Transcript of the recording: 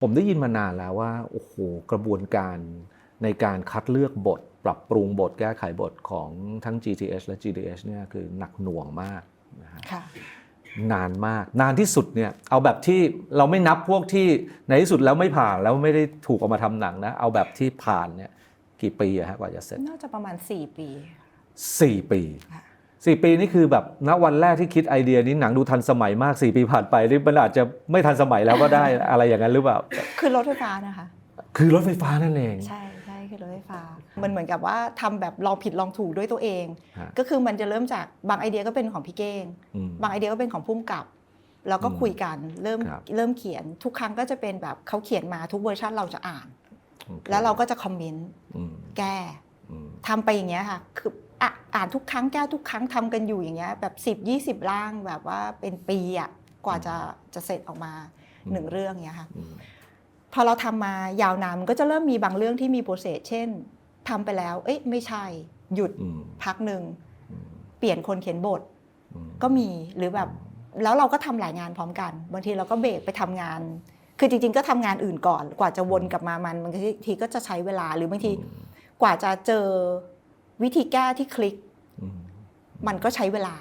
ผมได้ยินมานานแล้วว่าโอ้โหกระบวนการในการคัดเลือกบท ปรับปรุงบทแก้ไขบทของทั้ง GTH และ GDH เนี่ยคือหนักหน่วงมากนะฮะค่ะนานมากนานที่สุดเนี่ยเอาแบบที่เราไม่นับพวกที่ในที่สุดแล้วไม่ผ่านแล้วไม่ได้ถูกเอามาทำหนังนะเอาแบบที่ผ่านเนี่ยกี่ปีอะฮะกว่าจะเสร็จ น่าจะประมาณ 4 ปี 4 ปี ค่ะสี่ปีนี่คือแบบณวันแรกที่คิดไอเดียนี้หนังดูทันสมัยมาก 4 ปีผ่านไปนี่มันอาจจะไม่ทันสมัยแล้วก็ได้ อะไรอย่างนั้นหรือเปล่า คือรถไฟฟ้านะคะ คือรถไฟฟ้านั่นเองใช่ใช่คือรถไฟฟ้า มันเหมือนกับว่าทำแบบลองผิดลองถูกด้วยตัวเองฮะก็คือมันจะเริ่มจากบางไอเดียก็เป็นของพี่เก้งอืมบางไอเดียก็เป็นของพุ่มกับแล้วก็อืมคุยกันเริ่มครับเริ่มเขียนทุกครั้งก็จะเป็นแบบเขาเขียนมาทุกเวอร์ชันเราจะอ่านโอคแล้วเราก็จะคอมเมนต์อืมแก้อืมทำไปอย่างเงี้ยค่ะ คือ อะอ่านทุกครั้งแก้ทุกครั้งทำกันอยู่อย่างเงี้ยแบบ 10 20ร่างแบบว่าเป็นปีอะกว่าจะจะเสร็จออกมาหนึ่งเรื่องเงี้ยค่ะอืมพอเราทำมายาวนานมันก็จะเริ่มมีบางเรื่องที่มีโปรเซสเช่นทำไปแล้ว เอ๊ะไม่ใช่หยุดอืมพักหนึ่งอืมเปลี่ยนคนเขียนบทอืมก็มีหรือแบบแล้วเราก็ทำหลายงานพร้อมกัน บางทีเราก็เบรกไปทำงาน คือจริง ๆ ก็ทำงานอื่นก่อน กว่าจะวนกลับมามันบางทีก็จะใช้เวลาหรือบางทีกว่าจะเจอ วิธีแก้ที่คลิกอืมมันก็ใช้เวลา